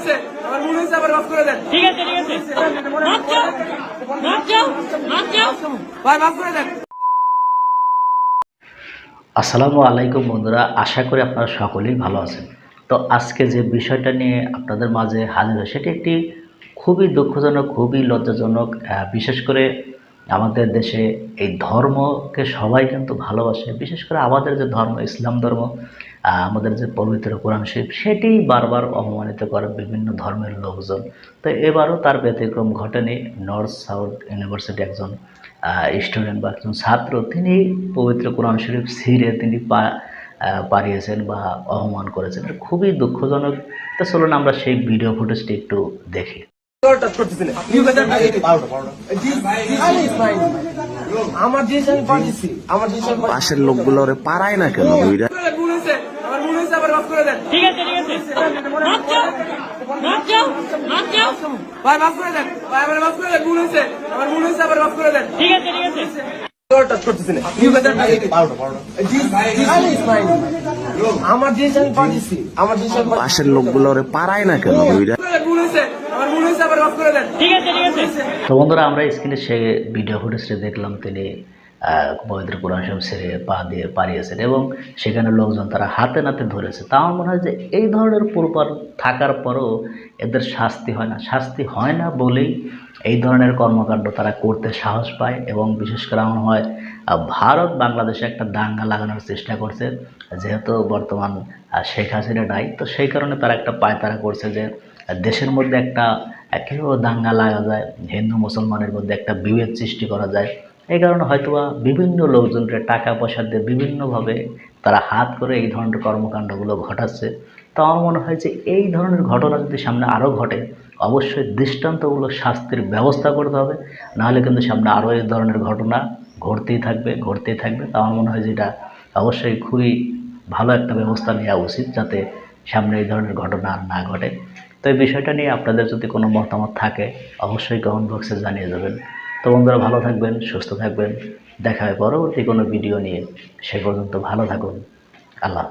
হয়েছে আমার ভুল হয়েছে আবার মাফ করে দেন। ঠিক আছে ঠিক আছে। মাপ চাও মাপ চাও মাপ চাও। ভাই মাফ করে দেন। আসসালামু আলাইকুম বন্ধুরা আশা করি আপনারা সকলেই ভালো আছেন। তো আজকে যে বিষয়টা নিয়ে আপনাদের মাঝে হাজির হয় সেটি একটি খুবই দুঃখজনক খুবই লজ্জাজনক বিশেষ করে আমাদের দেশে এই ধর্মকে সবাই কিন্তু ভালোবাসে। বিশেষ করে আমাদের যে ধর্ম ইসলাম ধর্ম আমাদের যে পবিত্র কোরআন শরীফ সেটি বারবার অপমানিত করে বিভিন্ন ধর্মের লোকজন। তো এবারও তার ব্যতিক্রম ঘটেনি। নর্থ সাউথ ইউনিভার্সিটি একজন স্টুডেন্ট বা একজন ছাত্র তিনি পবিত্র কোরআন শরীফ ছিঁড়ে তিনি পা আহ, পাড়িয়েছেন বা অপমান করেছেন। খুবই দুঃখজনক। তো চলুন আমরা সেই ভিডিও ফুটেজটি একটু দেখি। পাশের লোকগুলো পারায় না কেন ওইরা আমার ভুল হয়েছে। আবার মাফ করে দেন। ঠিক আছে ঠিক আছে। মাপ চাও। মাপ চাও। মাপ চাও। ভাই মাফ করে দেন। ভাই আমার মাফ করে দেন। ভুল হয়েছে। ভুল হয়েছে আবার মাফ করে দেন। ঠিক আছে ঠিক আছে। পাশের লোকগুলো পারায় না কেন ওইরা ভুল হয়েছে। আমার ভুল হয়েছে আবার মাফ করে দেন। ঠিক আছে ঠিক আছে। তো বন্ধুরা আমরা স্ক্রিনে সে ভিডিও ফুটেজটি দেখলাম তিনি পবিত্র কোরআন শরীফ ছেড়ে পা দিয়ে পারিয়েছেন এবং সেখানে লোকজন তারা হাতে নাতে ধরেছে। তা আমার মনে হয় যে এই ধরনের পূর্বর থাকার পরও এদের শাস্তি হয় না। শাস্তি হয় না বলেই এই ধরনের কর্মকাণ্ড তারা করতে সাহস পায় এবং বিশেষ করে আমার মনে হয় ভারত বাংলাদেশে একটা দাঙ্গা লাগানোর চেষ্টা করছে যেহেতু বর্তমান শেখ হাসিনা নাই। তো সেই কারণে তারা একটা পায়তারা করছে যে দেশের মধ্যে একটা কীভাবে দাঙ্গা লাগা যায়, হিন্দু মুসলমানের মধ্যে একটা বিভেদ সৃষ্টি করা যায়। এই কারণে হয়তোবা বিভিন্ন লোকজনকে টাকা পয়সা দিয়ে বিভিন্নভাবে তারা হাত করে এই ধরনের কর্মকাণ্ডগুলো ঘটাচ্ছে। তো আমার মনে হয় যে এই ধরনের ঘটনা যদি সামনে আরও ঘটে, অবশ্যই দৃষ্টান্তমূলক শাস্তির ব্যবস্থা করতে হবে। নাহলে কিন্তু সামনে আরও এই ধরনের ঘটনা ঘটতেই থাকবে ঘটতেই থাকবে। তো আমার মনে হয় যে এটা অবশ্যই খুবই ভালো একটা ব্যবস্থা নেওয়া উচিত যাতে সামনে এই ধরনের ঘটনা আর না ঘটে। তো এই বিষয়টা নিয়ে আপনাদের যদি কোনো মতামত থাকে, অবশ্যই কমেন্ট বক্সে জানিয়ে দেবেন। তো বন্ধুরা, ভালো থাকবেন, সুস্থ থাকবেন। দেখা হয় পরবর্তী কোনো ভিডিও নিয়ে। সে পর্যন্ত ভালো থাকুন। আল্লাহ